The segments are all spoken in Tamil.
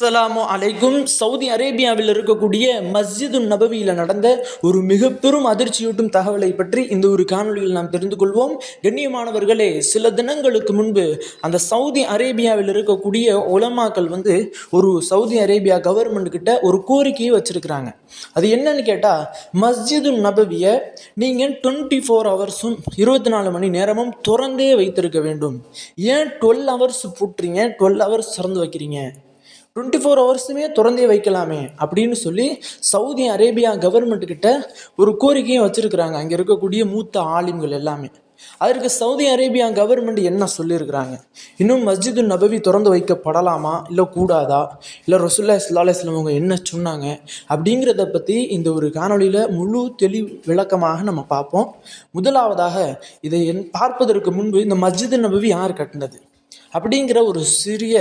அஸ்ஸலாமு அலைக்கும். சவுதி அரேபியாவில் இருக்கக்கூடிய மஸ்ஜிது நபவியில் நடந்த ஒரு மிக பெரும் அதிர்ச்சியூட்டும் தகவலை பற்றி இந்த ஒரு காணொளியில் நாம் தெரிந்து கொள்வோம். கண்ணியமானவர்களே சில தினங்களுக்கு முன்பு அந்த சவுதி அரேபியாவில் இருக்கக்கூடிய உலமாக்கள் வந்து ஒரு சவுதி அரேபியா கவர்மெண்ட் கிட்ட ஒரு கோரிக்கையை வச்சிருக்கிறாங்க. அது என்னன்னு கேட்டால் மஸ்ஜிது நபவியை நீங்கள் டுவெண்ட்டி ஃபோர் ஹவர்ஸும் இருபத்தி நாலு மணி நேரமும் திறந்தே வைத்திருக்க வேண்டும். ஏன் டுவெல் ஹவர்ஸ் போட்டுறீங்க? டுவெல் ஹவர்ஸ் திறந்து வைக்கிறீங்க? டுவெண்ட்டி ஃபோர் ஹவர்ஸுமே திறந்தே வைக்கலாமே அப்படின்னு சொல்லி சவுதி அரேபியா கவர்மெண்ட்டுக்கிட்ட ஒரு கோரிக்கையும் வச்சுருக்குறாங்க. அங்கே இருக்கக்கூடிய மூத்த ஆலிம்கள் எல்லாமே. அதற்கு சவுதி அரேபியா கவர்மெண்ட் என்ன சொல்லியிருக்கிறாங்க? இன்னும் மஸ்ஜிது நபவி திறந்து வைக்கப்படலாமா? இல்லை கூடாதா? இல்லை ரசுல்லா இஸ்லாஸ்லம் அவங்க என்ன சொன்னாங்க? அப்படிங்கிறத பற்றி இந்த ஒரு காணொளியில் முழு தெளிவு விளக்கமாக நம்ம பார்ப்போம். முதலாவதாக இதை என் பார்ப்பதற்கு முன்பு இந்த மஸ்ஜிது நபவி யார் கட்டினது? அப்படிங்கிற ஒரு சிறிய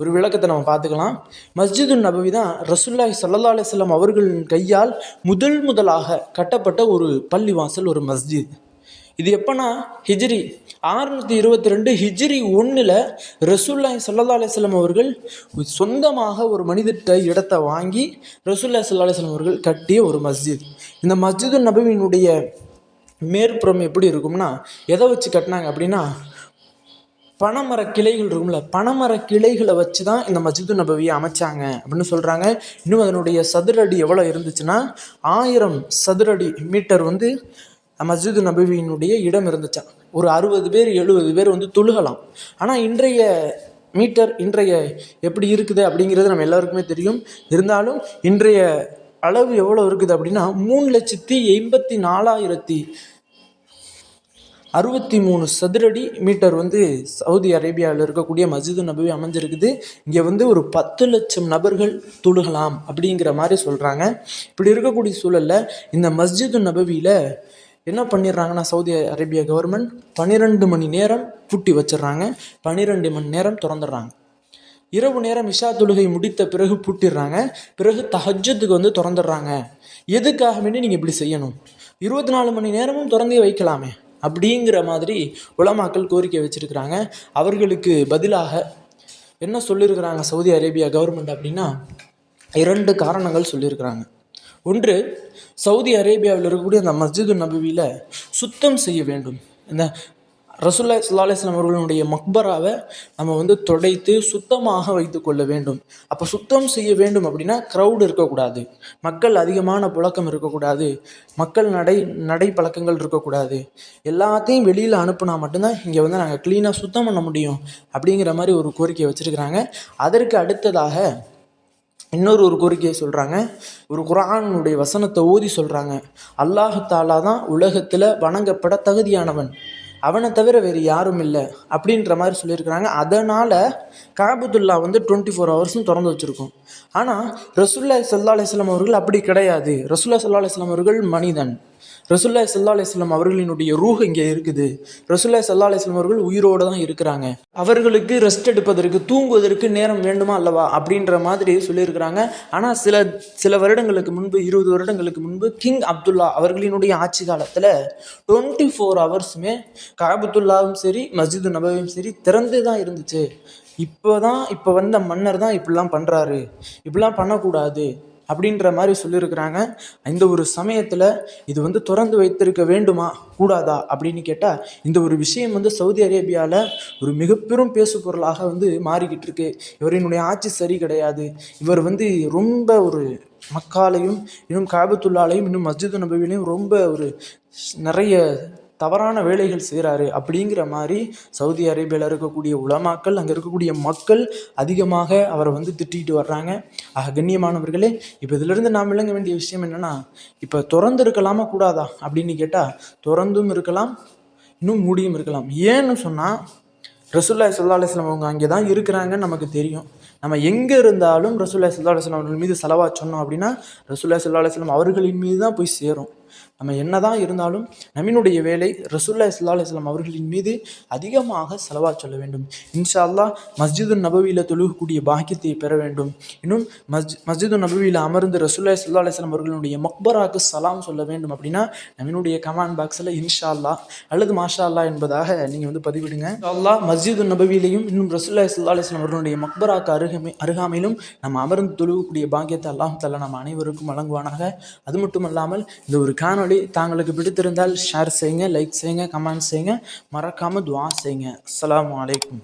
ஒரு விளக்கத்தை நம்ம பார்த்துக்கலாம். மஸ்ஜிது நபவி தான் ரசுல்லாஹி சல்லா அலிஸ்லாம் அவர்களின் கையால் முதல் முதலாக கட்டப்பட்ட ஒரு பள்ளிவாசல் ஒரு மஸ்ஜித். இது எப்போனா ஹிஜ்ரி ஆறுநூற்றி இருபத்தி ரெண்டு ஹிஜ்ரி ஒன்றில் ரசூல்லாய் சல்லா அலிஸ்லாம் அவர்கள் சொந்தமாக ஒரு மனிதர்கிட்ட இடத்தை வாங்கி ரசூல்லாய் சல்லா அலிஸ்லாம் அவர்கள் கட்டிய ஒரு மஸ்ஜித். இந்த மஸ்ஜிது நபவியினுடைய மேற்புறம் எப்படி இருக்கும்னா எதை வச்சு கட்டினாங்க அப்படின்னா பனைமர கிளைகள் இருக்கும்ல பனைமர கிளைகளை வச்சு தான் இந்த மஸ்ஜிது நபவியை அமைச்சாங்க அப்படின்னு சொல்கிறாங்க இன்னும் அதனுடைய சதுரடி எவ்வளோ இருந்துச்சுன்னா ஆயிரம் சதுரடி மீட்டர் வந்து மஸ்ஜிது நபவியினுடைய இடம் இருந்துச்சான் ஒரு அறுபது பேர் எழுபது பேர் வந்து தொழுகலாம். ஆனால் இன்றைய மீட்டர் இன்றைய எப்படி இருக்குது அப்படிங்கிறது நம்ம எல்லாருக்குமே தெரியும். இருந்தாலும் இன்றைய அளவு எவ்வளோ இருக்குது அப்படின்னா மூணு லட்சத்தி எண்பத்தி நாலாயிரத்தி அறுபத்தி மூணு சதுரடி மீட்டர் வந்து சவுதி அரேபியாவில் இருக்கக்கூடிய மஸ்ஜிது நபவி அமைஞ்சிருக்குது. இங்கே வந்து ஒரு பத்து லட்சம் நபர்கள் தொழுகலாம் அப்படிங்கிற மாதிரி சொல்கிறாங்க இப்படி இருக்கக்கூடிய சூழலில் இந்த மஸ்ஜிது நபவியில் என்ன பண்ணிடுறாங்கன்னா சவுதி அரேபியா கவர்மெண்ட் பன்னிரெண்டு மணி நேரம் பூட்டி வச்சிடுறாங்க. பன்னிரெண்டு மணி நேரம் திறந்துடுறாங்க. இரவு நேரம் இஷா தொழுகை முடித்த பிறகு பூட்டிடுறாங்க. பிறகு தஹஜத்துக்கு வந்து திறந்துடுறாங்க. எதுக்காக வேண்டி நீங்கள் இப்படி செய்யணும்? இருபத்தி நாலு மணி நேரமும் திறந்தே வைக்கலாமே. அப்படிங்கிற மாதிரி உலமாக்கள் கோரிக்கை வச்சுருக்கிறாங்க. அவர்களுக்கு பதிலாக என்ன சொல்லியிருக்கிறாங்க சவுதி அரேபியா கவர்மெண்ட் அப்படின்னா இரண்டு காரணங்கள் சொல்லியிருக்கிறாங்க ஒன்று சவுதி அரேபியாவில் இருக்கக்கூடிய அந்த மஸ்ஜிது நபவியில் சுத்தம் செய்ய வேண்டும். இந்த ரசுல்லா சுல்லாஸ்லாம் அவர்களுடைய மக்பராவை நம்ம வந்து துடைத்து சுத்தமாக வைத்து கொள்ள வேண்டும். அப்போ சுத்தம் செய்ய வேண்டும் அப்படின்னா க்ரௌடு இருக்கக்கூடாது. மக்கள் அதிகமான புழக்கம் இருக்கக்கூடாது. மக்கள் நடை நடை பழக்கங்கள் இருக்கக்கூடாது. எல்லாத்தையும் வெளியில் அனுப்புனா மட்டும்தான் இங்கே வந்து நாங்கள் க்ளீனாக சுத்தம் பண்ண முடியும் அப்படிங்கிற மாதிரி ஒரு கோரிக்கையை வச்சுருக்கிறாங்க. அதற்கு அடுத்ததாக இன்னொரு ஒரு கோரிக்கையை சொல்கிறாங்க ஒரு குரானுடைய வசனத்தை ஓதி சொல்கிறாங்க அல்லாஹு தாலா தான் உலகத்தில் வணங்கப்பட தகுதியானவன். அவனை தவிர வேறு யாரும் இல்லை அப்படின்ற மாதிரி சொல்லியிருக்கிறாங்க. அதனால் காபத்துல்லா வந்து டுவெண்ட்டி ஃபோர் ஹவர்ஸும் திறந்து வச்சுருக்கோம். ஆனால் ரசுல்லா சல்லா அலிஸ்லாம் அவர்கள் அப்படி கிடையாது. ரசுல்லா சல்லா அலிஸ்லாம் அவர்கள் மனிதன். ரசுல்லா சல்லா அலிஸ்லாம் அவர்களினுடைய ரூஹ் இங்கே இருக்குது. ரசுல்லா சல்லா அலிஸ்லாம் அவர்கள் உயிரோடு தான் இருக்கிறாங்க. அவர்களுக்கு ரெஸ்ட் எடுப்பதற்கு தூங்குவதற்கு நேரம் வேண்டுமா அல்லவா அப்படின்ற மாதிரி சொல்லியிருக்கிறாங்க. ஆனால் சில சில வருடங்களுக்கு முன்பு இருபது வருடங்களுக்கு முன்பு கிங் அப்துல்லா அவர்களினுடைய ஆட்சி காலத்தில் டுவெண்ட்டி ஃபோர் ஹவர்ஸுமே காபத்துல்லாவும் சரி மஸ்ஜிது நபவியும் சரி திறந்து தான் இருந்துச்சு. இப்போ தான் இப்போ வந்த மன்னர் தான் இப்படிலாம் பண்ணுறாரு இப்படிலாம் பண்ணக்கூடாது. அப்படின்ற மாதிரி சொல்லியிருக்கிறாங்க. இந்த ஒரு சமயத்தில் இது வந்து திறந்து வைத்திருக்க வேண்டுமா? கூடாதா? அப்படின்னு கேட்டால் இந்த ஒரு விஷயம் வந்து சவுதி அரேபியாவில் ஒரு மிகப்பெரும் பேசு பொருளாக வந்து மாறிக்கிட்டு இருக்கு. இவரினுடைய ஆட்சி சரி கிடையாது. இவர் வந்து ரொம்ப ஒரு மக்காலையும் இன்னும் காபத்துள்ளாலையும் இன்னும் மஸ்ஜிது நபவிலையும் ரொம்ப ஒரு நிறைய தவறான வேலைகள் செய்கிறாரு அப்படிங்கிற மாதிரி சவுதி அரேபியாவில் இருக்கக்கூடிய உலமாக்கள் அங்கே இருக்கக்கூடிய மக்கள் அதிகமாக அவரை வந்து திட்டிகிட்டு வர்றாங்க. ஆக கண்ணியமானவர்களே இப்போ இதிலிருந்து நாம் விளங்க வேண்டிய விஷயம் என்னென்னா இப்போ திறந்து இருக்கலாமா கூடாதா அப்படின்னு கேட்டால் திறந்தும் இருக்கலாம் இன்னும் மூடியும் இருக்கலாம். ஏன்னு சொன்னால் ரசுல்லா சல்லா அவங்க அங்கே தான் இருக்கிறாங்கன்னு நமக்கு தெரியும். நம்ம எங்கே இருந்தாலும் ரசூல்லா சல்லா அலுவலாம் அவர்கள் மீது செலவாக சொன்னோம் அப்படின்னா ரசூல்லா சல்லா அலுவலாம் அவர்களின் மீது தான் போய் சேரும். நம்ம என்னதான் இருந்தாலும் நம்மினுடைய வேலை ரசூல்லா இஸ்லா அலைஹி அவர்களின் மீது அதிகமாக செலவா சொல்ல வேண்டும். இன்ஷா அல்லாஹ் மஸ்ஜிது நபவியில் தொழுகக்கூடிய பாக்கியத்தை பெற வேண்டும். இன்னும் மஸ்ஜி மஸ்ஜிது நபவியில் அமர்ந்து ரசூல்லா இஸ்லா அலுவலாம் அவர்களுடைய மக்பராக்கு சலாம் சொல்ல வேண்டும் அப்படின்னா நம்மினுடைய கமெண்ட் பாக்ஸில் இன்ஷா அல்லாஹ் அல்லது மாஷா அல்லாஹ் என்பதாக நீங்கள் வந்து பதிவிடுங்க. அல்லா அல்லாஹ் மஸ்ஜிது நபவியிலையும் இன்னும் ரசூல்லா இஸ்லா அலுவலாம் அவர்களுடைய மக்பராக்கு அருகமை அருகாமையிலும் நம்ம அமர்ந்து தொழுகக்கூடிய பாக்கியத்தை அல்லாஹ் தஆலா நம்ம அனைவருக்கும் வழங்குவானாக. அது மட்டும் அல்லாமல் இந்த ஒரு காணொளி தாங்களுக்கு பிடித்திருந்தால் ஷேர் செய்யுங்க லைக் செய்யுங்க கமெண்ட் செய்யுங்க. மறக்காமல் துவா செய்யுங்க. அஸ்லாம் அலைக்கும்.